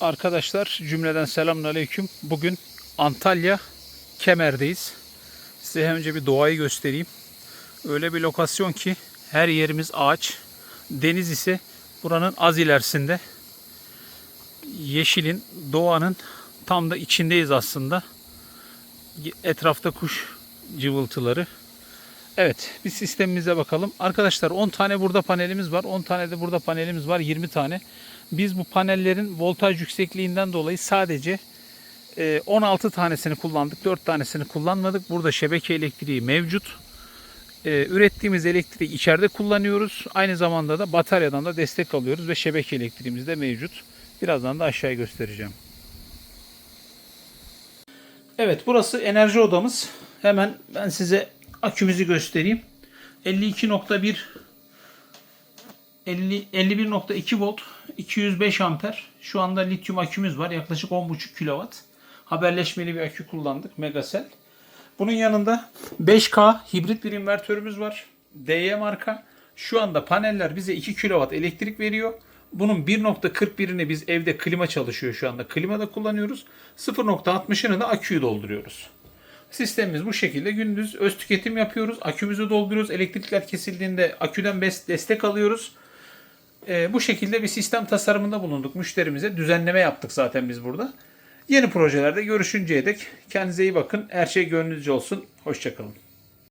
Arkadaşlar cümleden selamünaleyküm. Bugün Antalya Kemer'deyiz. Size önce bir doğayı göstereyim. Öyle bir lokasyon ki her yerimiz ağaç. Deniz ise buranın az ilerisinde. Yeşilin, doğanın tam da içindeyiz aslında. Etrafta kuş cıvıltıları. Evet, bir sistemimize bakalım. Arkadaşlar 10 tane burada panelimiz var. 10 tane de burada panelimiz var. 20 tane. Biz bu panellerin voltaj yüksekliğinden dolayı sadece e, 16 tanesini kullandık. 4 tanesini kullanmadık. Burada şebeke elektriği mevcut. E, Ürettiğimiz elektriği içeride kullanıyoruz. Aynı zamanda da bataryadan da destek alıyoruz ve şebeke elektriğimiz de mevcut. Birazdan da aşağıya göstereceğim. Evet burası enerji odamız. Hemen ben size akümüzü göstereyim. 52.1 50 51.2 volt 205 amper. Şu anda lityum akümüz var. Yaklaşık 10.5 kW. Haberleşmeli bir akü kullandık. Megacell. Bunun yanında 5K hibrit bir invertörümüz var. DY marka. Şu anda paneller bize 2 kW elektrik veriyor. Bunun 1.41'ini biz evde klima çalışıyor şu anda. Klimada kullanıyoruz. 0.60'ını da aküyü dolduruyoruz. Sistemimiz bu şekilde gündüz öz tüketim yapıyoruz. Akümüzü dolduruyoruz. Elektrikler kesildiğinde aküden destek alıyoruz. Ee, bu şekilde bir sistem tasarımında bulunduk müşterimize. Düzenleme yaptık zaten biz burada. Yeni projelerde görüşünceye dek kendinize iyi bakın. Her şey gönlünüzce olsun. Hoşçakalın.